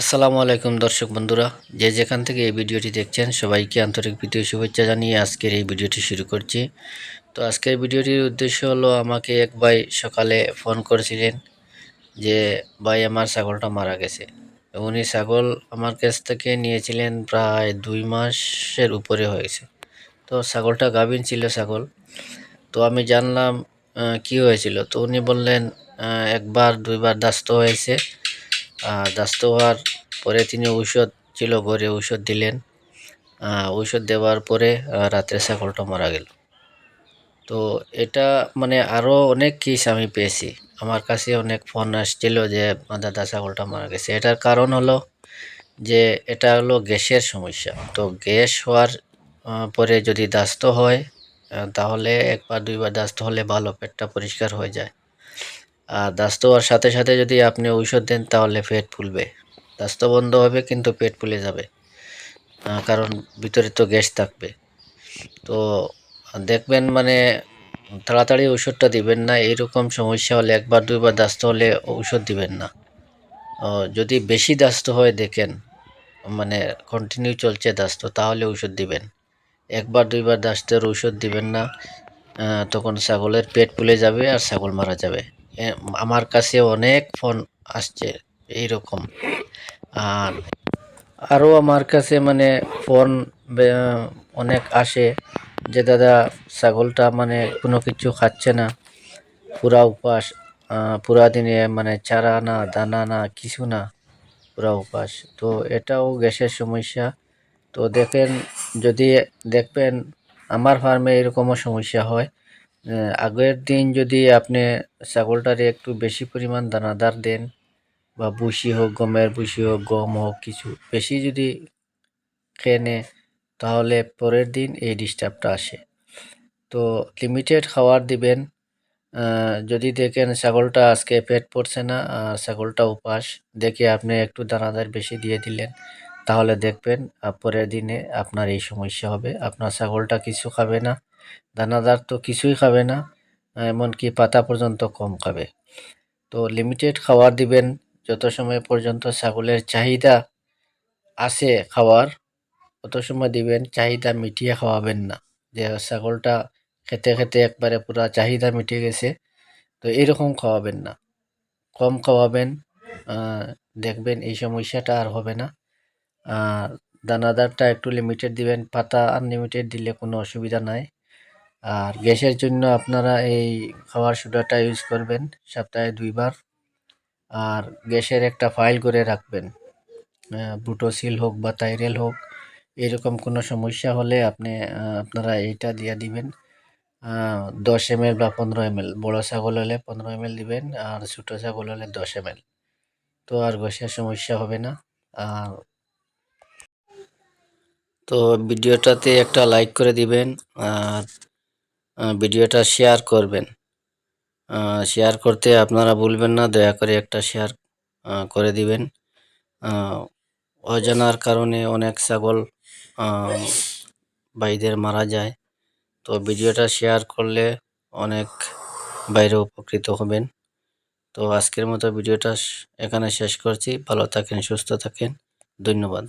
আসসালামু আলাইকুম দর্শক বন্ধুরা, যে যেখান থেকে এই ভিডিওটি দেখছেন সবাইকে আন্তরিক প্রীতীয় শুভেচ্ছা জানিয়ে আজকের এই ভিডিওটি শুরু করছি। তো আজকের ভিডিওটির উদ্দেশ্য হলো আমাকে এক ভাই সকালে ফোন করেছিলেন যে, ভাই, আমার ছাগলটা মারা গেছে। উনি ছাগল আমার কাছ থেকে নিয়েছিলেন প্রায় দুই মাসের উপরে হয়েছে। তো ছাগলটা গাভিন ছিল ছাগল। তো আমি জানলাম কি হয়েছিল? তো উনি বললেন একবার, দুইবার দাস্ত হয়েছে। দাস্ত হওয়ার পরে তিনি ঔষধ ছিল ঘরে ঔষধ দিলেন। ঔষধ দেওয়ার পরে রাত্রে ছাগলটা মারা গেল। তো এটা মানে আরও অনেক কেস আমি পেয়েছি। আমার কাছে অনেক ফোন আসছিল যে "আমার দাদা, ছাগলটা মারা গেছে। এটার কারণ হলো যে, এটা হলো গ্যাসের সমস্যা। তো গ্যাস হওয়ার পরে যদি দাস্ত হয় তাহলে একবার দুইবার দাস্ত হলে ভালো, পেটটা পরিষ্কার হয়ে যায়। আর দাস্ত হওয়ার সাথে সাথে যদি আপনি ঔষধ দেন, তাহলে পেট ফুলবে। দাস্ত বন্ধ হবে, কিন্তু পেট ফুলে যাবে। কারণ ভিতরে তো গ্যাস থাকবে। তো দেখবেন মানে তাড়াতাড়ি ওষুধটা দিবেন না এইরকম সমস্যা হলে, একবার, দুইবার দাস্ত হলে ঔষধ দিবেন না। যদি বেশি দাস্ত হয়, দেখেন মানে কন্টিনিউ চলছে দাস্ত, তাহলে ঔষধ দিবেন। একবার, দুইবার দাস্তের ঔষধ দিবেন না তখন ছাগলের পেট ফুলে যাবে, আর ছাগল মারা যাবে। আমার কাছে অনেক ফোন আসছে এইরকম। আর আরও আমার কাছে মানে ফোন অনেক আসে যে, দাদা, ছাগলটা মানে কোনো কিছু খাচ্ছে না। পুরা উপাস পুরা দিনে মানে চারা না, দানা না, কিছু না। পুরা উপাস। তো এটাও গ্যাসের সমস্যা। তো দেখেন, যদি দেখবেন, আমার ফার্মে এরকমও সমস্যা হয়। আগের দিন যদি আপনি ছাগলটারে একটু বেশি পরিমাণ দানাদার দেন, বা ভুসি হোক, গমের ভুসি হোক, গম হোক, কিছু বেশি যদি খেয়ে তাহলে পরের দিন এই ডিস্টার্বটা আসে। তো লিমিটেড খাবার দিবেন। যদি দেখেন ছাগলটা আজকে পেট পড়ছে না ছাগলটা উপাস, দেখে আপনি একটু দানাদার বেশি দিয়ে দিলেন, তাহলে দেখবেন পরের দিনে আপনার এই সমস্যা হবে। আপনার ছাগলটা কিছু খাবে না। দানাদার তো কিছুই খাবে না, এমনকি পাতা পর্যন্ত কম খাবে। তো লিমিটেড খাবার দিবেন, যত সময় পর্যন্ত ছাগলের চাহিদা আছে খাওয়ার, অত সময় দিবেন, চাহিদা মিটিয়ে খাওয়াবেন না। যে ছাগলটা খেতে খেতে একবারে পুরা চাহিদা মিটে গেছে, তো এরকম খাওয়াবেন না। কম খাওয়াবেন দেখবেন এই সমস্যাটা আর হবে না। দানাদারটা একটু লিমিটেড দিবেন, পাতা আনলিমিটেড দিলে কোনো অসুবিধা নাই। আর গ্যাসের জন্য আপনারা এই খাবার সোডাটা ইউজ করবেন সপ্তাহে দুইবার। আর গ্যাসের একটা ফাইল করে রাখবেন বুটোসিল হোক বা তাইরেল হোক, এরকম কোনো সমস্যা হলে আপনি আপনারা এইটা দিয়ে দিবেন। দশ এম বা পনেরো এম বড় ছাগল হলে পনেরো এম দিবেন আর ছোটো ছাগল হলে দশ এম তো আর গ্যাসের সমস্যা হবে না। আর তো ভিডিওটাতে একটা লাইক করে দিবেন, আর ভিডিওটা শেয়ার করবেন। শেয়ার করতে আপনারা ভুলবেন না, দয়া করে একটা শেয়ার করে দিবেন। অজানার কারণে অনেক ছাগল ভাইদের মারা যায়। তো ভিডিওটা শেয়ার করলে অনেক বাইরে উপকৃত হবেন। তো আজকের মতো ভিডিওটা এখানে শেষ করছি। ভালো থাকেন, সুস্থ থাকেন। ধন্যবাদ।